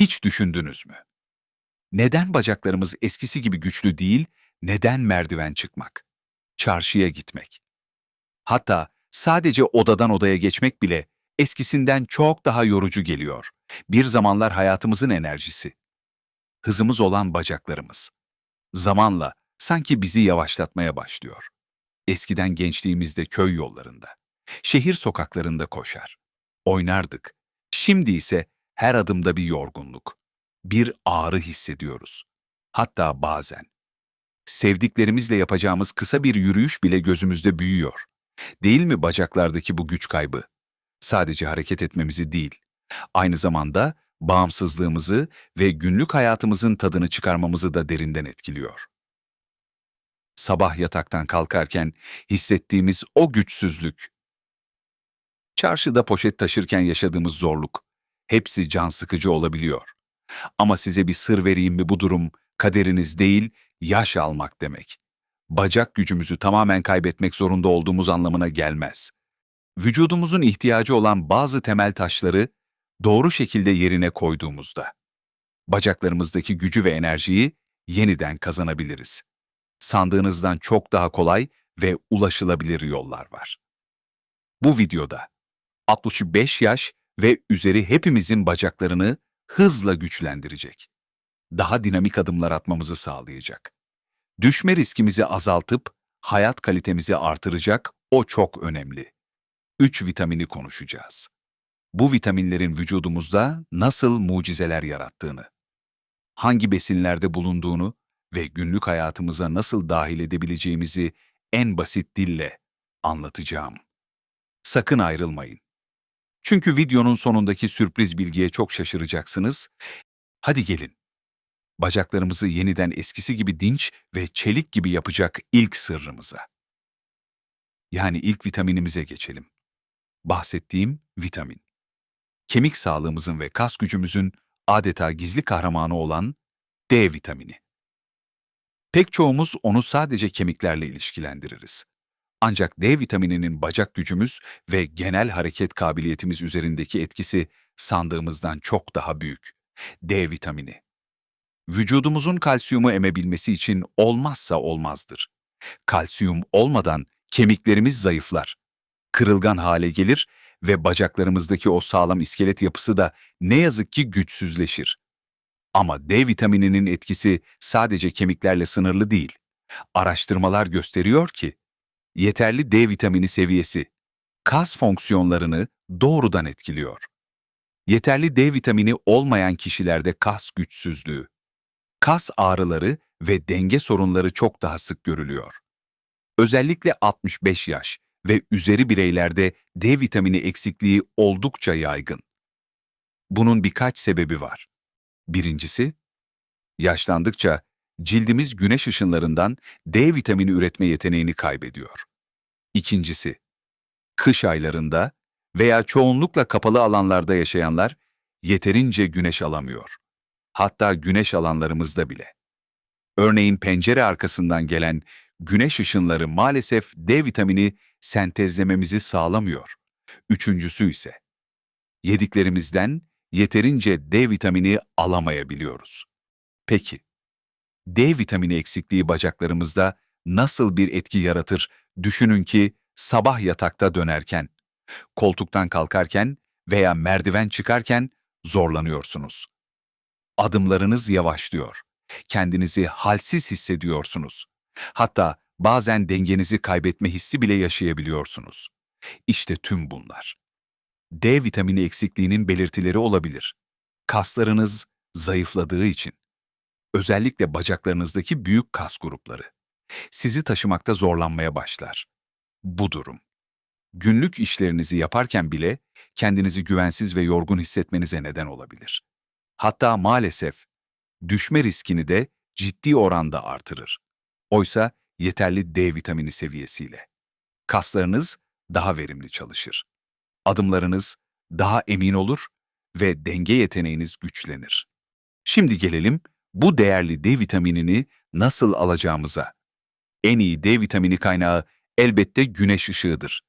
Hiç düşündünüz mü? Neden bacaklarımız eskisi gibi güçlü değil, neden merdiven çıkmak, çarşıya gitmek? Hatta sadece odadan odaya geçmek bile eskisinden çok daha yorucu geliyor. Bir zamanlar hayatımızın enerjisi. Hızımız olan bacaklarımız. Zamanla sanki bizi yavaşlatmaya başlıyor. Eskiden gençliğimizde köy yollarında, şehir sokaklarında koşar, oynardık. Şimdi ise her adımda bir yorgunluk, bir ağrı hissediyoruz. Hatta bazen sevdiklerimizle yapacağımız kısa bir yürüyüş bile gözümüzde büyüyor. Değil mi bacaklardaki bu güç kaybı? Sadece hareket etmemizi değil, aynı zamanda bağımsızlığımızı ve günlük hayatımızın tadını çıkarmamızı da derinden etkiliyor. Sabah yataktan kalkarken hissettiğimiz o güçsüzlük, çarşıda poşet taşırken yaşadığımız zorluk, hepsi can sıkıcı olabiliyor. Ama size bir sır vereyim mi bu durum kaderiniz değil, yaş almak demek. Bacak gücümüzü tamamen kaybetmek zorunda olduğumuz anlamına gelmez. Vücudumuzun ihtiyacı olan bazı temel taşları doğru şekilde yerine koyduğumuzda, bacaklarımızdaki gücü ve enerjiyi yeniden kazanabiliriz. Sandığınızdan çok daha kolay ve ulaşılabilir yollar var. Bu videoda 65 yaş ve üzeri hepimizin bacaklarını hızla güçlendirecek. Daha dinamik adımlar atmamızı sağlayacak. Düşme riskimizi azaltıp hayat kalitemizi artıracak o çok önemli. 3 vitamini konuşacağız. Bu vitaminlerin vücudumuzda nasıl mucizeler yarattığını, hangi besinlerde bulunduğunu ve günlük hayatımıza nasıl dahil edebileceğimizi en basit dille anlatacağım. Sakın ayrılmayın. Çünkü videonun sonundaki sürpriz bilgiye çok şaşıracaksınız. Hadi gelin. Bacaklarımızı yeniden eskisi gibi dinç ve çelik gibi yapacak ilk sırrımıza. Yani ilk vitaminimize geçelim. Bahsettiğim vitamin. Kemik sağlığımızın ve kas gücümüzün adeta gizli kahramanı olan D vitamini. Pek çoğumuz onu sadece kemiklerle ilişkilendiririz. Ancak D vitamininin bacak gücümüz ve genel hareket kabiliyetimiz üzerindeki etkisi sandığımızdan çok daha büyük. D vitamini. Vücudumuzun kalsiyumu emebilmesi için olmazsa olmazdır. Kalsiyum olmadan kemiklerimiz zayıflar, kırılgan hale gelir ve bacaklarımızdaki o sağlam iskelet yapısı da ne yazık ki güçsüzleşir. Ama D vitamininin etkisi sadece kemiklerle sınırlı değil. Araştırmalar gösteriyor ki yeterli D vitamini seviyesi kas fonksiyonlarını doğrudan etkiliyor. Yeterli D vitamini olmayan kişilerde kas güçsüzlüğü, kas ağrıları ve denge sorunları çok daha sık görülüyor. Özellikle 65 yaş ve üzeri bireylerde D vitamini eksikliği oldukça yaygın. Bunun birkaç sebebi var. Birincisi, yaşlandıkça cildimiz güneş ışınlarından D vitamini üretme yeteneğini kaybediyor. İkincisi, kış aylarında veya çoğunlukla kapalı alanlarda yaşayanlar yeterince güneş alamıyor. Hatta güneş alanlarımızda bile. Örneğin pencere arkasından gelen güneş ışınları maalesef D vitamini sentezlememizi sağlamıyor. Üçüncüsü ise yediklerimizden yeterince D vitamini alamayabiliyoruz. Peki, D vitamini eksikliği bacaklarımızda nasıl bir etki yaratır düşünün ki sabah yatakta dönerken, koltuktan kalkarken veya merdiven çıkarken zorlanıyorsunuz. Adımlarınız yavaşlıyor. Kendinizi halsiz hissediyorsunuz. Hatta bazen dengenizi kaybetme hissi bile yaşayabiliyorsunuz. İşte tüm bunlar. D vitamini eksikliğinin belirtileri olabilir. Kaslarınız zayıfladığı için. Özellikle bacaklarınızdaki büyük kas grupları. Sizi taşımakta zorlanmaya başlar. Bu durum. Günlük işlerinizi yaparken bile kendinizi güvensiz ve yorgun hissetmenize neden olabilir. Hatta maalesef düşme riskini de ciddi oranda artırır. Oysa yeterli D vitamini seviyesiyle. Kaslarınız daha verimli çalışır. Adımlarınız daha emin olur ve denge yeteneğiniz güçlenir. Şimdi gelelim bu değerli D vitaminini nasıl alacağımıza. En iyi D vitamini kaynağı elbette güneş ışığıdır.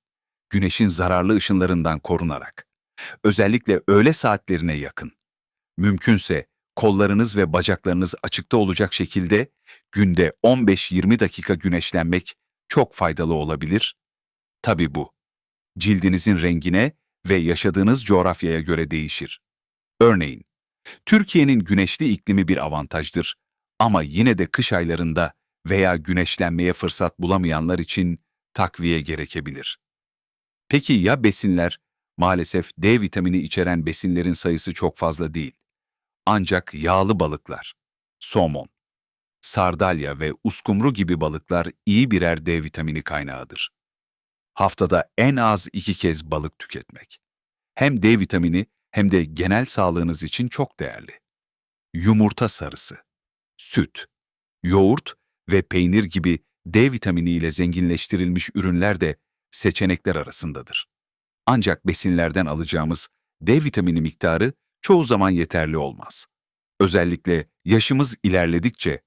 Güneşin zararlı ışınlarından korunarak. Özellikle öğle saatlerine yakın. Mümkünse kollarınız ve bacaklarınız açıkta olacak şekilde günde 15-20 dakika güneşlenmek çok faydalı olabilir. Tabii bu, cildinizin rengine ve yaşadığınız coğrafyaya göre değişir. Örneğin, Türkiye'nin güneşli iklimi bir avantajdır ama yine de kış aylarında veya güneşlenmeye fırsat bulamayanlar için takviye gerekebilir. Peki ya besinler? Maalesef D vitamini içeren besinlerin sayısı çok fazla değil. Ancak yağlı balıklar, somon, sardalya ve uskumru gibi balıklar iyi birer D vitamini kaynağıdır. Haftada en az iki kez balık tüketmek. Hem D vitamini hem de genel sağlığınız için çok değerli. Yumurta sarısı, süt, yoğurt ve peynir gibi D vitamini ile zenginleştirilmiş ürünler de seçenekler arasındadır. Ancak besinlerden alacağımız D vitamini miktarı çoğu zaman yeterli olmaz. Özellikle yaşımız ilerledikçe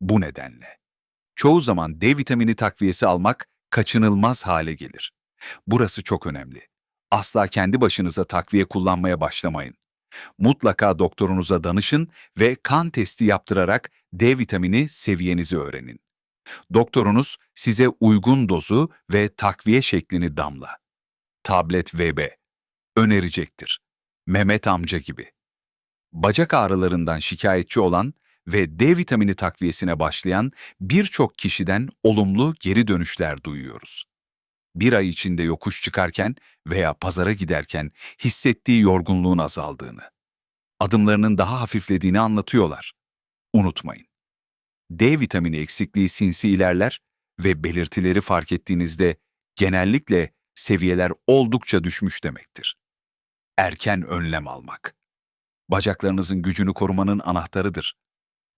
bu nedenle. Çoğu zaman D vitamini takviyesi almak kaçınılmaz hale gelir. Burası çok önemli. Asla kendi başınıza takviye kullanmaya başlamayın. Mutlaka doktorunuza danışın ve kan testi yaptırarak D vitamini seviyenizi öğrenin. Doktorunuz size uygun dozu ve takviye şeklini damla, tablet VB önerecektir. Mehmet amca gibi. Bacak ağrılarından şikayetçi olan ve D vitamini takviyesine başlayan birçok kişiden olumlu geri dönüşler duyuyoruz. Bir ay içinde yokuş çıkarken veya pazara giderken hissettiği yorgunluğun azaldığını, adımlarının daha hafiflediğini anlatıyorlar. Unutmayın. D vitamini eksikliği sinsi ilerler ve belirtileri fark ettiğinizde genellikle seviyeler oldukça düşmüş demektir. Erken önlem almak. Bacaklarınızın gücünü korumanın anahtarıdır.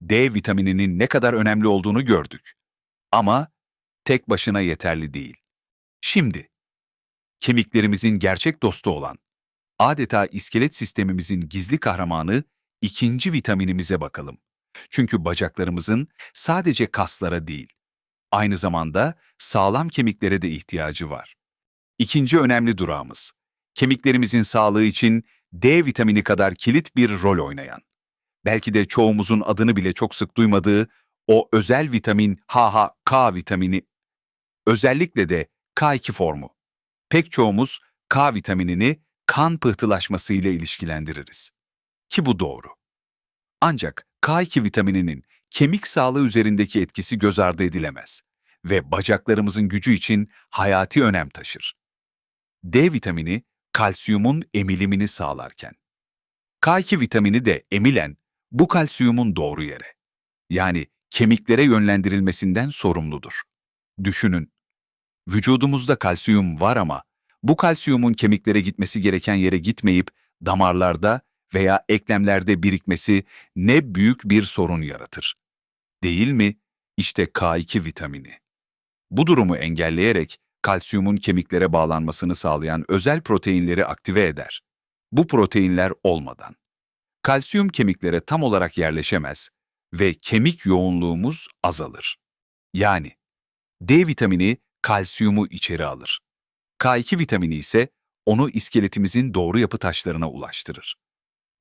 D vitamininin ne kadar önemli olduğunu gördük. Ama tek başına yeterli değil. Şimdi, kemiklerimizin gerçek dostu olan, adeta iskelet sistemimizin gizli kahramanı ikinci vitaminimize bakalım. Çünkü bacaklarımızın sadece kaslara değil, aynı zamanda sağlam kemiklere de ihtiyacı var. İkinci önemli durağımız, kemiklerimizin sağlığı için D vitamini kadar kilit bir rol oynayan, belki de çoğumuzun adını bile çok sık duymadığı o özel vitamin HHK vitamini, özellikle de K2 formu. Pek çoğumuz K vitaminini kan pıhtılaşması ile ilişkilendiririz. Ki bu doğru. Ancak K2 vitamininin kemik sağlığı üzerindeki etkisi göz ardı edilemez ve bacaklarımızın gücü için hayati önem taşır. D vitamini kalsiyumun emilimini sağlarken, K2 vitamini de emilen bu kalsiyumun doğru yere, yani kemiklere yönlendirilmesinden sorumludur. Düşünün, vücudumuzda kalsiyum var ama bu kalsiyumun kemiklere gitmesi gereken yere gitmeyip damarlarda veya eklemlerde birikmesi ne büyük bir sorun yaratır. Değil mi? İşte K2 vitamini. Bu durumu engelleyerek kalsiyumun kemiklere bağlanmasını sağlayan özel proteinleri aktive eder. Bu proteinler olmadan kalsiyum kemiklere tam olarak yerleşemez ve kemik yoğunluğumuz azalır. Yani D vitamini kalsiyumu içeri alır. K2 vitamini ise onu iskeletimizin doğru yapı taşlarına ulaştırır.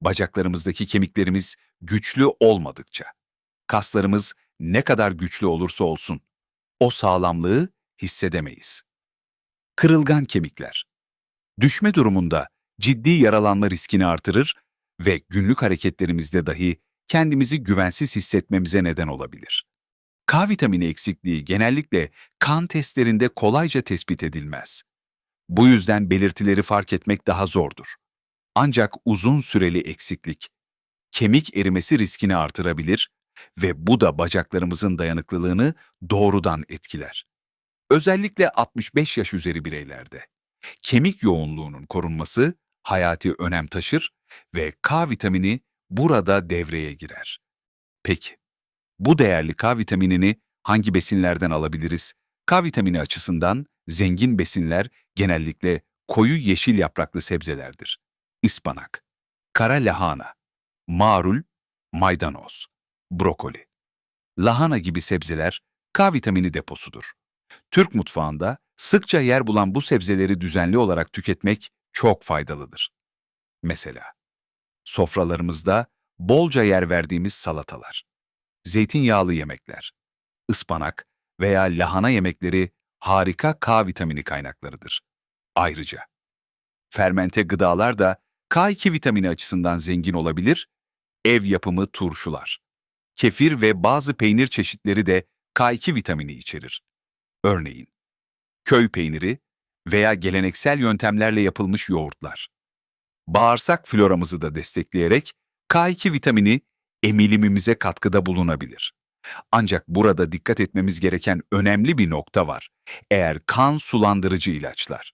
Bacaklarımızdaki kemiklerimiz güçlü olmadıkça, kaslarımız ne kadar güçlü olursa olsun, o sağlamlığı hissedemeyiz. Kırılgan kemikler. Düşme durumunda ciddi yaralanma riskini artırır ve günlük hareketlerimizde dahi kendimizi güvensiz hissetmemize neden olabilir. K vitamini eksikliği genellikle kan testlerinde kolayca tespit edilmez. Bu yüzden belirtileri fark etmek daha zordur. Ancak uzun süreli eksiklik, kemik erimesi riskini artırabilir ve bu da bacaklarımızın dayanıklılığını doğrudan etkiler. Özellikle 65 yaş üzeri bireylerde. Kemik yoğunluğunun korunması hayati önem taşır ve K vitamini burada devreye girer. Peki, bu değerli K vitaminini hangi besinlerden alabiliriz? K vitamini açısından zengin besinler genellikle koyu yeşil yapraklı sebzelerdir. Ispanak, kara lahana, marul, maydanoz, brokoli. Lahana gibi sebzeler K vitamini deposudur. Türk mutfağında sıkça yer bulan bu sebzeleri düzenli olarak tüketmek çok faydalıdır. Mesela Sofralarımızda bolca yer verdiğimiz salatalar, zeytinyağlı yemekler, ıspanak veya lahana yemekleri harika K vitamini kaynaklarıdır. Ayrıca fermente gıdalar da K2 vitamini açısından zengin olabilir, ev yapımı turşular, kefir ve bazı peynir çeşitleri de K2 vitamini içerir. Örneğin, köy peyniri veya geleneksel yöntemlerle yapılmış yoğurtlar. Bağırsak floramızı da destekleyerek K2 vitamini emilimimize katkıda bulunabilir. Ancak burada dikkat etmemiz gereken önemli bir nokta var. Eğer kan sulandırıcı ilaçlar,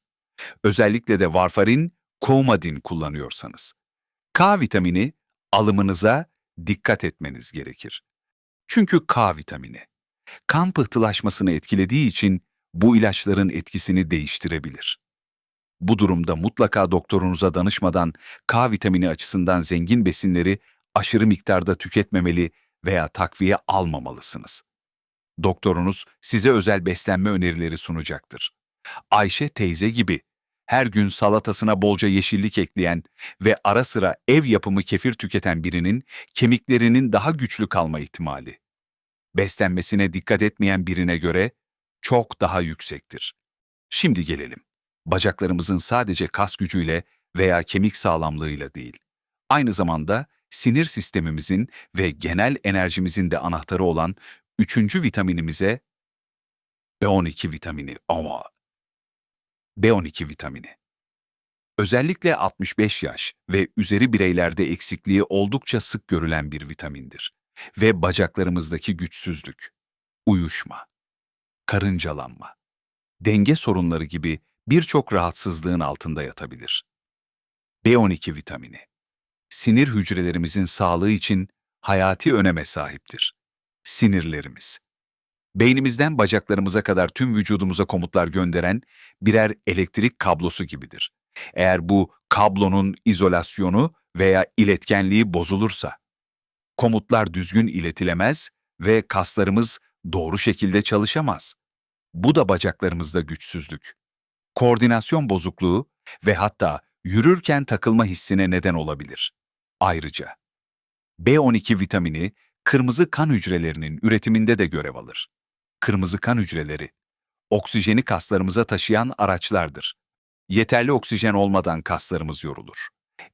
özellikle de varfarin, coumadin kullanıyorsanız, K vitamini alımınıza dikkat etmeniz gerekir. Çünkü K vitamini, kan pıhtılaşmasını etkilediği için bu ilaçların etkisini değiştirebilir. Bu durumda mutlaka doktorunuza danışmadan K vitamini açısından zengin besinleri aşırı miktarda tüketmemeli veya takviye almamalısınız. Doktorunuz size özel beslenme önerileri sunacaktır. Ayşe teyze gibi her gün salatasına bolca yeşillik ekleyen ve ara sıra ev yapımı kefir tüketen birinin kemiklerinin daha güçlü kalma ihtimali. Beslenmesine dikkat etmeyen birine göre çok daha yüksektir. Şimdi gelelim. Bacaklarımızın sadece kas gücüyle veya kemik sağlamlığıyla değil, aynı zamanda sinir sistemimizin ve genel enerjimizin de anahtarı olan üçüncü vitaminimize B12 vitamini ama B12 vitamini. Özellikle 65 yaş ve üzeri bireylerde eksikliği oldukça sık görülen bir vitamindir ve bacaklarımızdaki güçsüzlük, uyuşma, karıncalanma, denge sorunları gibi birçok rahatsızlığın altında yatabilir. B12 vitamini, sinir hücrelerimizin sağlığı için hayati öneme sahiptir. Sinirlerimiz, beynimizden bacaklarımıza kadar tüm vücudumuza komutlar gönderen birer elektrik kablosu gibidir. Eğer bu kablonun izolasyonu veya iletkenliği bozulursa, komutlar düzgün iletilemez ve kaslarımız doğru şekilde çalışamaz. Bu da bacaklarımızda güçsüzlük, koordinasyon bozukluğu ve hatta yürürken takılma hissine neden olabilir. Ayrıca B12 vitamini kırmızı kan hücrelerinin üretiminde de görev alır. Kırmızı kan hücreleri oksijeni kaslarımıza taşıyan araçlardır. Yeterli oksijen olmadan kaslarımız yorulur.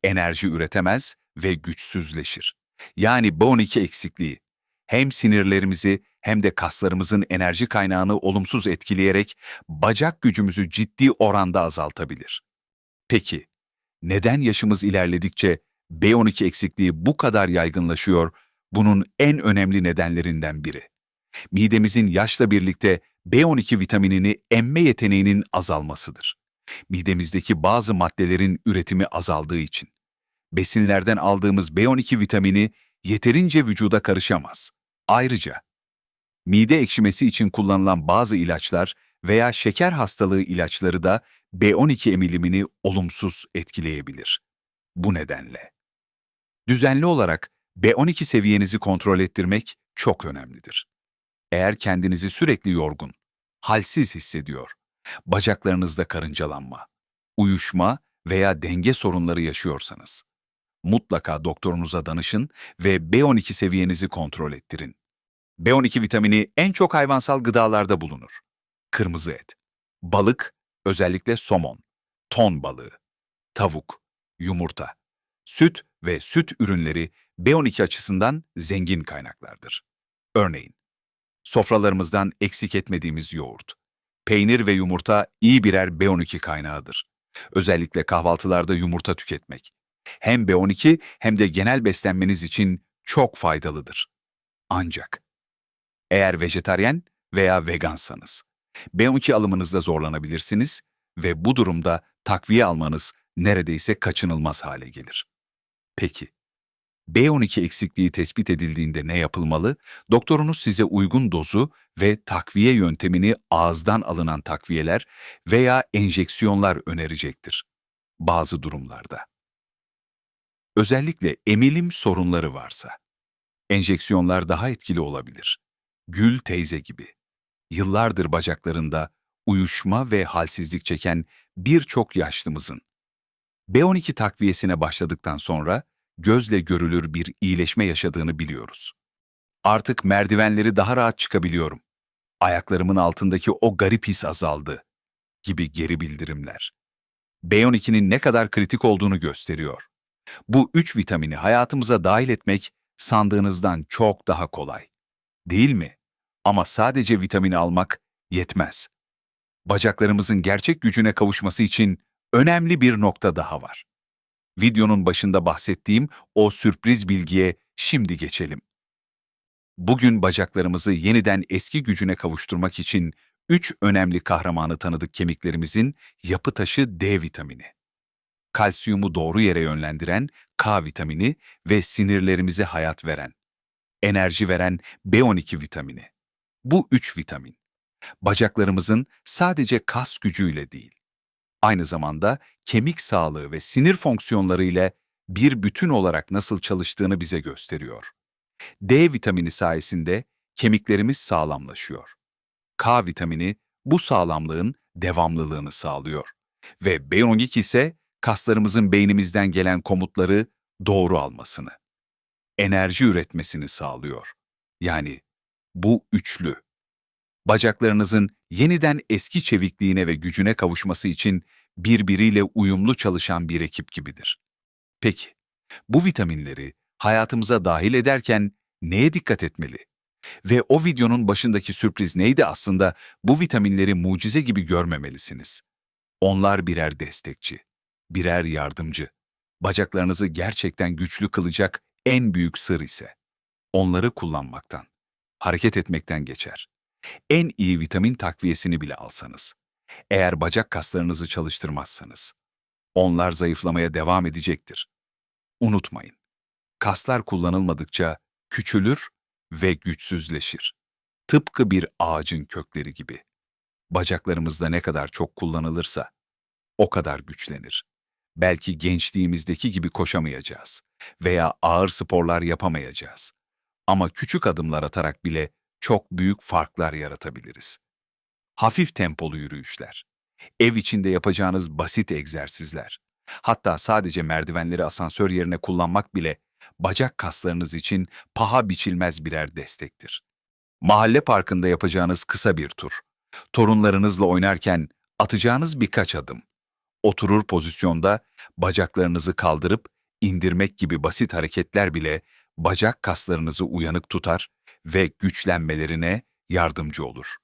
Enerji üretemez ve güçsüzleşir. Yani B12 eksikliği hem sinirlerimizi hem de kaslarımızın enerji kaynağını olumsuz etkileyerek bacak gücümüzü ciddi oranda azaltabilir. Peki, neden yaşımız ilerledikçe B12 eksikliği bu kadar yaygınlaşıyor? Bunun en önemli nedenlerinden biri. Midemizin yaşla birlikte B12 vitaminini emme yeteneğinin azalmasıdır. Midemizdeki bazı maddelerin üretimi azaldığı için. Besinlerden aldığımız B12 vitamini yeterince vücuda karışamaz. Ayrıca mide ekşimesi için kullanılan bazı ilaçlar veya şeker hastalığı ilaçları da B12 emilimini olumsuz etkileyebilir. Bu nedenle düzenli olarak B12 seviyenizi kontrol ettirmek çok önemlidir. Eğer kendinizi sürekli yorgun, halsiz hissediyor, bacaklarınızda karıncalanma, uyuşma veya denge sorunları yaşıyorsanız, mutlaka doktorunuza danışın ve B12 seviyenizi kontrol ettirin. B12 vitamini en çok hayvansal gıdalarda bulunur. Kırmızı et, balık, özellikle somon, ton balığı, tavuk, yumurta, süt ve süt ürünleri B12 açısından zengin kaynaklardır. Örneğin, sofralarımızdan eksik etmediğimiz yoğurt, peynir ve yumurta iyi birer B12 kaynağıdır. Özellikle kahvaltılarda yumurta tüketmek. Hem B12 hem de genel beslenmeniz için çok faydalıdır. Ancak eğer vejetaryen veya vegansanız, B12 alımınızda zorlanabilirsiniz ve bu durumda takviye almanız neredeyse kaçınılmaz hale gelir. Peki, B12 eksikliği tespit edildiğinde ne yapılmalı? Doktorunuz size uygun dozu ve takviye yöntemini ağızdan alınan takviyeler veya enjeksiyonlar önerecektir. Bazı durumlarda. Özellikle emilim sorunları varsa, enjeksiyonlar daha etkili olabilir. Gül teyze gibi. Yıllardır bacaklarında uyuşma ve halsizlik çeken birçok yaşlımızın B12 takviyesine başladıktan sonra gözle görülür bir iyileşme yaşadığını biliyoruz. Artık merdivenleri daha rahat çıkabiliyorum. Ayaklarımın altındaki o garip his azaldı gibi geri bildirimler. B12'nin ne kadar kritik olduğunu gösteriyor. Bu üç vitamini hayatımıza dahil etmek sandığınızdan çok daha kolay. Değil mi? Ama sadece vitamini almak yetmez. Bacaklarımızın gerçek gücüne kavuşması için önemli bir nokta daha var. Videonun başında bahsettiğim o sürpriz bilgiye şimdi geçelim. Bugün bacaklarımızı yeniden eski gücüne kavuşturmak için üç önemli kahramanı tanıdık kemiklerimizin yapı taşı D vitamini. Kalsiyumu doğru yere yönlendiren K vitamini ve sinirlerimize hayat veren, enerji veren B12 vitamini. Bu üç vitamin, bacaklarımızın sadece kas gücüyle değil, aynı zamanda kemik sağlığı ve sinir fonksiyonları ile bir bütün olarak nasıl çalıştığını bize gösteriyor. D vitamini sayesinde kemiklerimiz sağlamlaşıyor. K vitamini bu sağlamlığın devamlılığını sağlıyor. Ve B12 ise kaslarımızın beynimizden gelen komutları doğru almasını, enerji üretmesini sağlıyor. Yani bu üçlü. Bacaklarınızın yeniden eski çevikliğine ve gücüne kavuşması için birbiriyle uyumlu çalışan bir ekip gibidir. Peki, bu vitaminleri hayatımıza dahil ederken neye dikkat etmeli? Ve o videonun başındaki sürpriz neydi aslında bu vitaminleri mucize gibi görmemelisiniz. Onlar birer destekçi, birer yardımcı. Bacaklarınızı gerçekten güçlü kılacak en büyük sır ise onları kullanmaktan, hareket etmekten geçer. En iyi vitamin takviyesini bile alsanız, eğer bacak kaslarınızı çalıştırmazsanız, onlar zayıflamaya devam edecektir. Unutmayın, kaslar kullanılmadıkça küçülür ve güçsüzleşir. Tıpkı bir ağacın kökleri gibi. Bacaklarımızda ne kadar çok kullanılırsa o kadar güçlenir. Belki gençliğimizdeki gibi koşamayacağız veya ağır sporlar yapamayacağız. Ama küçük adımlar atarak bile çok büyük farklar yaratabiliriz. Hafif tempolu yürüyüşler, ev içinde yapacağınız basit egzersizler, hatta sadece merdivenleri asansör yerine kullanmak bile bacak kaslarınız için paha biçilmez birer destektir. Mahalle parkında yapacağınız kısa bir tur, torunlarınızla oynarken atacağınız birkaç adım, oturur pozisyonda bacaklarınızı kaldırıp indirmek gibi basit hareketler bile bacak kaslarınızı uyanık tutar ve güçlenmelerine yardımcı olur.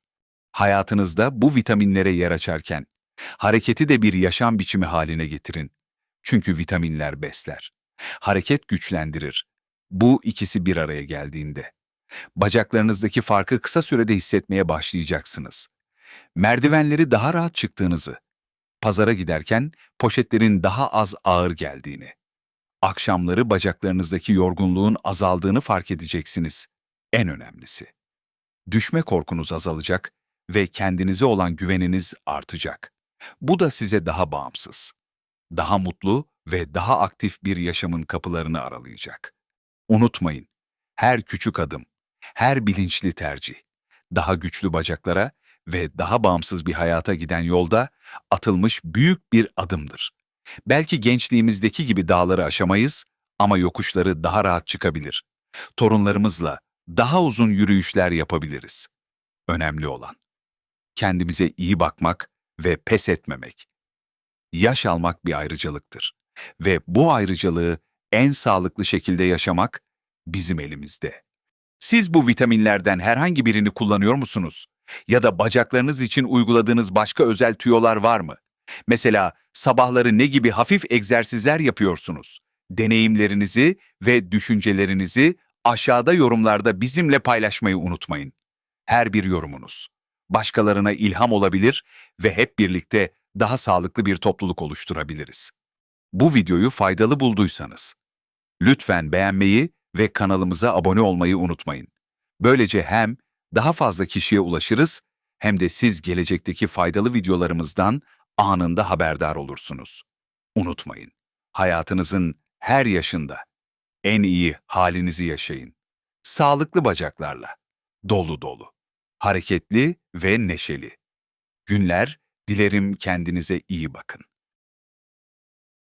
Hayatınızda bu vitaminlere yer açarken hareketi de bir yaşam biçimi haline getirin. Çünkü vitaminler besler. Hareket güçlendirir. Bu ikisi bir araya geldiğinde. Bacaklarınızdaki farkı kısa sürede hissetmeye başlayacaksınız. Merdivenleri daha rahat çıktığınızı, pazara giderken poşetlerin daha az ağır geldiğini, akşamları bacaklarınızdaki yorgunluğun azaldığını fark edeceksiniz. En önemlisi. Düşme korkunuz azalacak ve kendinize olan güveniniz artacak. Bu da size daha bağımsız, daha mutlu ve daha aktif bir yaşamın kapılarını aralayacak. Unutmayın, her küçük adım, her bilinçli tercih, daha güçlü bacaklara ve daha bağımsız bir hayata giden yolda atılmış büyük bir adımdır. Belki gençliğimizdeki gibi dağları aşamayız ama yokuşları daha rahat çıkabilir. Torunlarımızla daha uzun yürüyüşler yapabiliriz. Önemli olan kendimize iyi bakmak ve pes etmemek. Yaş almak bir ayrıcalıktır ve bu ayrıcalığı en sağlıklı şekilde yaşamak bizim elimizde. Siz bu vitaminlerden herhangi birini kullanıyor musunuz? Ya da bacaklarınız için uyguladığınız başka özel tüyolar var mı? Mesela sabahları ne gibi hafif egzersizler yapıyorsunuz? Deneyimlerinizi ve düşüncelerinizi aşağıda yorumlarda bizimle paylaşmayı unutmayın. Her bir yorumunuz başkalarına ilham olabilir ve hep birlikte daha sağlıklı bir topluluk oluşturabiliriz. Bu videoyu faydalı bulduysanız lütfen beğenmeyi ve kanalımıza abone olmayı unutmayın. Böylece hem daha fazla kişiye ulaşırız hem de siz gelecekteki faydalı videolarımızdan anında haberdar olursunuz. Unutmayın, hayatınızın her yaşında en iyi halinizi yaşayın. Sağlıklı bacaklarla, dolu dolu, hareketli ve neşeli. Günler, dilerim kendinize iyi bakın.